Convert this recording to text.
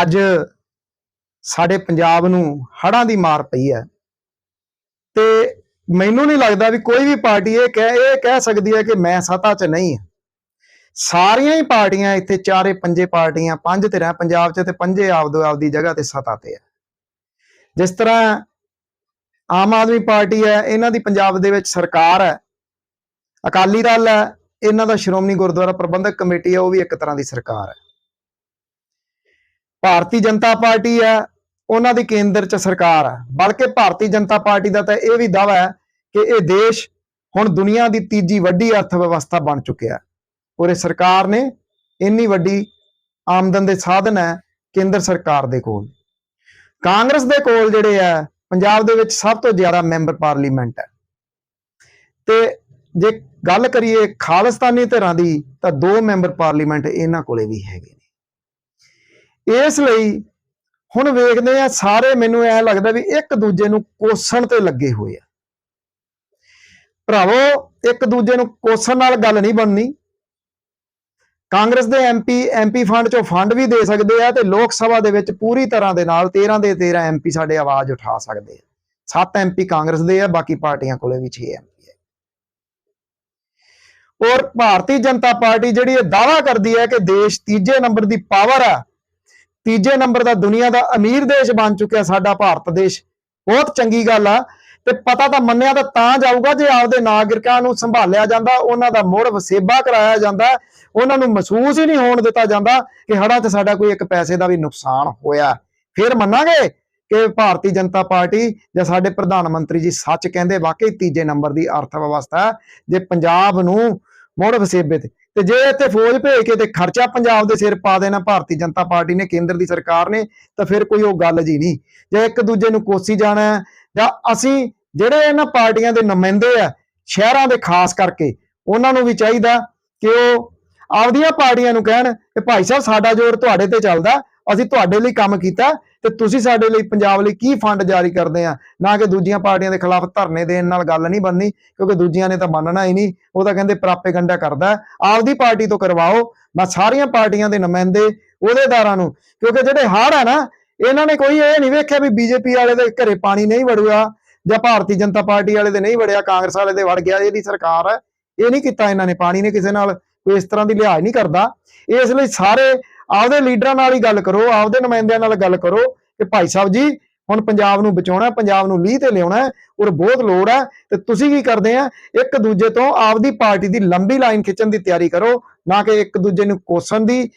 ਅੱਜ ਸਾਡੇ ਪੰਜਾਬ ਨੂੰ ਹੜ੍ਹਾਂ ਦੀ ਮਾਰ ਪਈ ਹੈ। ਤੇ ਮੈਨੂੰ ਨਹੀਂ ਲੱਗਦਾ ਵੀ ਕੋਈ ਵੀ ਪਾਰਟੀ ਇਹ ਕਹਿ ਇਹ ਕਹਿ ਸਕਦੀ ਹੈ ਕਿ ਮੈਂ ਸੱਤਾ 'ਚ ਨਹੀਂ ਹਾਂ। ਸਾਰੀਆਂ ਹੀ ਪਾਰਟੀਆਂ ਇੱਥੇ ਚਾਰੇ ਪੰਜੇ ਪਾਰਟੀਆਂ, ਪੰਜ ਤੇ ਰਹਿ ਪੰਜਾਬ 'ਚ ਤੇ ਪੰਜੇ ਆਪਦੋ ਆਪਦੀ ਜਗ੍ਹਾ ਤੇ ਸੱਤਾ ਤੇ ਹੈ। ਜਿਸ ਤਰ੍ਹਾਂ ਆਮ ਆਦਮੀ ਪਾਰਟੀ ਹੈ, ਇਹਨਾਂ ਦੀ ਪੰਜਾਬ ਦੇ ਵਿੱਚ ਸਰਕਾਰ ਹੈ, ਅਕਾਲੀ ਦਲ ਹੈ, ਇਹਨਾਂ ਦਾ ਸ਼੍ਰੋਮਣੀ ਗੁਰਦੁਆਰਾ ਪ੍ਰਬੰਧਕ ਕਮੇਟੀ ਹੈ, ਉਹ ਵੀ ਇੱਕ ਤਰ੍ਹਾਂ ਦੀ ਸਰਕਾਰ ਹੈ। ਭਾਰਤੀ ਜਨਤਾ ਪਾਰਟੀ ਹੈ, ਉਹਨਾਂ ਦੀ ਕੇਂਦਰ 'ਚ ਸਰਕਾਰ ਹੈ। ਬਲਕਿ ਭਾਰਤੀ ਜਨਤਾ ਪਾਰਟੀ ਦਾ ਤਾਂ ਇਹ ਵੀ ਦਾਵਾ ਹੈ ਕਿ ਇਹ ਦੇਸ਼ ਹੁਣ ਦੁਨੀਆ ਦੀ ਤੀਜੀ ਵੱਡੀ ਅਰਥ ਵਿਵਸਥਾ ਬਣ ਚੁੱਕਿਆ ਔਰ ਇਹ ਸਰਕਾਰ ਨੇ ਇੰਨੀ ਵੱਡੀ ਆਮਦਨ ਦੇ ਸਾਧਨ ਹੈ ਕੇਂਦਰ ਸਰਕਾਰ ਦੇ ਕੋਲ। ਕਾਂਗਰਸ ਦੇ ਕੋਲ ਜਿਹੜੇ ਆ ਪੰਜਾਬ ਦੇ ਵਿੱਚ ਸਭ ਤੋਂ ਜ਼ਿਆਦਾ ਮੈਂਬਰ ਪਾਰਲੀਮੈਂਟ ਹੈ। ਤੇ ਜੇ ਗੱਲ ਕਰੀਏ ਖਾਲਿਸਤਾਨੀ ਧਿਰਾਂ ਦੀ, ਤਾਂ ਦੋ ਮੈਂਬਰ ਪਾਰਲੀਮੈਂਟ ਇਹਨਾਂ ਕੋਲੇ ਵੀ ਹੈਗੇ ਨੇ। ਇਸ ਲਈ ਹੁਣ ਵੇਖਦੇ ਆ, ਸਾਰੇ ਮੈਨੂੰ ਐ ਲੱਗਦਾ ਵੀ ਇੱਕ ਦੂਜੇ ਨੂੰ ਕੋਸਣ ਤੇ ਲੱਗੇ ਹੋਏ ਆ। ਭਰਾਵੋ, ਇੱਕ ਦੂਜੇ ਨੂੰ ਕੋਸਣ ਨਾਲ ਗੱਲ ਨਹੀਂ ਬਣਨੀ। ਕਾਂਗਰਸ ਦੇ ਐਮਪੀ ਐਮਪੀ ਫੰਡ ਚੋਂ ਫੰਡ ਵੀ ਦੇ ਸਕਦੇ ਆ ਤੇ ਲੋਕ ਸਭਾ ਦੇ ਵਿੱਚ ਪੂਰੀ ਤਰ੍ਹਾਂ ਦੇ ਨਾਲ 13 ਦੇ 13 ਐਮਪੀ ਸਾਡੇ ਆਵਾਜ਼ ਉਠਾ ਸਕਦੇ ਆ। 7 ਐਮਪੀ ਕਾਂਗਰਸ ਦੇ ਆ, ਬਾਕੀ ਪਾਰਟੀਆਂ ਕੋਲੇ ਵੀ 6 ਐਮਪੀ ਹੈ ਔਰ ਭਾਰਤੀ ਜਨਤਾ ਪਾਰਟੀ ਜਿਹੜੀ ਇਹ ਦਾਵਾ ਕਰਦੀ ਹੈ ਕਿ ਦੇਸ਼ ਤੀਜੇ ਨੰਬਰ ਦੀ ਪਾਵਰ ਆ ਤੀਜੇ ਨੰਬਰ ਦਾ ਦੁਨੀਆ ਦਾ ਅਮੀਰ ਦੇਸ਼ ਬਣ ਚੁੱਕਿਆ ਸਾਡਾ ਭਾਰਤ ਦੇਸ਼। ਬਹੁਤ ਚੰਗੀ ਗੱਲ ਆ ਤੇ ਪਤਾ ਤਾਂ ਮੰਨਿਆ ਤਾਂ ਤਾਂ ਜਾਊਗਾ ਜੇ ਆਪਦੇ ਨਾਗਰਿਕਾਂ ਨੂੰ ਸੰਭਾਲਿਆ ਜਾਂਦਾ, ਉਹਨਾਂ ਦਾ ਮੁੜ ਵਸੇਬਾ ਕਰਾਇਆ ਜਾਂਦਾ, ਉਹਨਾਂ ਨੂੰ ਮਹਿਸੂਸ ਹੀ ਨਹੀਂ ਹੋਣ ਦਿੱਤਾ ਜਾਂਦਾ ਕਿ ਹੜਾ 'ਚ ਸਾਡਾ ਕੋਈ ਇੱਕ ਪੈਸੇ ਦਾ ਵੀ ਨੁਕਸਾਨ ਹੋਇਆ। ਫਿਰ ਮੰਨਾਂਗੇ ਕਿ ਭਾਰਤੀ ਜਨਤਾ ਪਾਰਟੀ ਜਾਂ ਸਾਡੇ ਪ੍ਰਧਾਨ ਮੰਤਰੀ ਜੀ ਸੱਚ ਕਹਿੰਦੇ ਵਾਕਈ ਤੀਜੇ ਨੰਬਰ ਦੀ ਅਰਥ ਵਿਵਸਥਾ ਜੇ ਪੰਜਾਬ ਨੂੰ ਮੁੜ ਵਸੇਬੇ ਤੇ। ਤੇ ਜੇ ਇੱਥੇ ਫੌਜ ਭੇਜ ਕੇ ਤੇ ਖਰਚਾ ਪੰਜਾਬ ਦੇ ਸਿਰ ਪਾ ਦੇਣਾ, ਭਾਰਤੀ ਜਨਤਾ ਪਾਰਟੀ ਨੇ, ਕੇਂਦਰ ਦੀ ਸਰਕਾਰ ਨੇ, ਤਾਂ ਫਿਰ ਕੋਈ ਉਹ ਗੱਲ ਜੀ ਨਹੀਂ। ਜੇ ਇੱਕ ਦੂਜੇ ਨੂੰ ਕੋਸੀ ਜਾਣਾ ਜਾਂ ਅਸੀਂ ਜਿਹੜੇ ਇਹਨਾਂ ਪਾਰਟੀਆਂ ਦੇ ਨੁਮਾਇੰਦੇ ਆ, ਸ਼ਹਿਰਾਂ ਦੇ ਖਾਸ ਕਰਕੇ, ਉਹਨਾਂ ਨੂੰ ਵੀ ਚਾਹੀਦਾ ਕਿ ਉਹ ਆਪਦੀਆਂ ਪਾਰਟੀਆਂ ਨੂੰ ਕਹਿਣ ਕਿ ਭਾਈ ਸਾਹਿਬ, ਸਾਡਾ ਜ਼ੋਰ ਤੁਹਾਡੇ ਤੇ ਚੱਲਦਾ ਅਸੀਂ ਤੁਹਾਡੇ ਲਈ ਕੰਮ ਕੀਤਾ ਤੇ ਤੁਸੀਂ ਸਾਡੇ ਲਈ ਪੰਜਾਬ ਲਈ ਕੀ ਫੰਡ ਜਾਰੀ ਕਰਦੇ ਆ? ਨਾ ਕਿ ਦੂਜੀਆਂ ਪਾਰਟੀਆਂ ਦੇ ਖਿਲਾਫ ਧਰਨੇ ਦੇਣ ਨਾਲ ਗੱਲ ਨਹੀਂ ਬਣਨੀ, ਕਿਉਂਕਿ ਦੂਜੀਆਂ ਨੇ ਤਾਂ ਮੰਨਣਾ ਹੀ ਨਹੀਂ। ਉਹ ਤਾਂ ਕਹਿੰਦੇ ਪ੍ਰਾਪੇਗੰਡਾ ਕਰਦਾ ਆਪਦੀ ਪਾਰਟੀ ਤੋਂ ਕਰਵਾਓ। ਮੈਂ ਸਾਰੀਆਂ ਪਾਰਟੀਆਂ ਦੇ ਨੁਮਾਇੰਦੇ ਉਹਦੇਦਾਰਾਂ ਨੂੰ, ਕਿਉਂਕਿ ਜਿਹੜੇ ਹਾਰ ਆ ਨਾ, ਇਹਨਾਂ ਨੇ ਕੋਈ ਇਹ ਨਹੀਂ ਵੇਖਿਆ ਵੀ ਬੀਜੇਪੀ ਵਾਲੇ ਦੇ ਘਰੇ ਪਾਣੀ ਨਹੀਂ ਵੜੂਗਾ ਜਾਂ ਭਾਰਤੀ ਜਨਤਾ ਪਾਰਟੀ ਵਾਲੇ ਦੇ ਨਹੀਂ ਵੜਿਆ, ਕਾਂਗਰਸ ਵਾਲੇ ਦੇ ਵੜ ਗਿਆ ਇਹਦੀ ਸਰਕਾਰ ਹੈ, ਇਹ ਨਹੀਂ ਕੀਤਾ ਇਹਨਾਂ ਨੇ, ਪਾਣੀ ਨੇ ਕਿਸੇ ਨਾਲ, ਕੋਈ ਇਸ ਤਰ੍ਹਾਂ ਦੀ ਲਿਹਾਜ਼ ਨਹੀਂ ਕਰਦਾ। ਇਸ ਲਈ ਸਾਰੇ ਆਪਦੇ ਲੀਡਰਾਂ ਨਾਲ ਹੀ ਗੱਲ ਕਰੋ, ਆਪਦੇ ਨੁਮਾਇੰਦਿਆਂ ਨਾਲ ਗੱਲ ਕਰੋ ਕਿ ਭਾਈ ਸਾਹਿਬ ਜੀ, ਹੁਣ ਪੰਜਾਬ ਨੂੰ ਬਚਾਉਣਾ, ਪੰਜਾਬ ਨੂੰ ਲੀਹ ਤੇ ਲਿਆਉਣਾ ਔਰ ਬਹੁਤ ਲੋੜ ਹੈ। ਤੇ ਤੁਸੀਂ ਕੀ ਕਰਦੇ ਆ, ਇੱਕ ਦੂਜੇ ਤੋਂ ਆਪਦੀ ਪਾਰਟੀ ਦੀ ਲੰਬੀ ਲਾਈਨ ਖਿੱਚਣ ਦੀ ਤਿਆਰੀ ਕਰੋ, ਨਾ ਕਿ ਇੱਕ ਦੂਜੇ ਨੂੰ ਕੋਸਣ ਦੀ।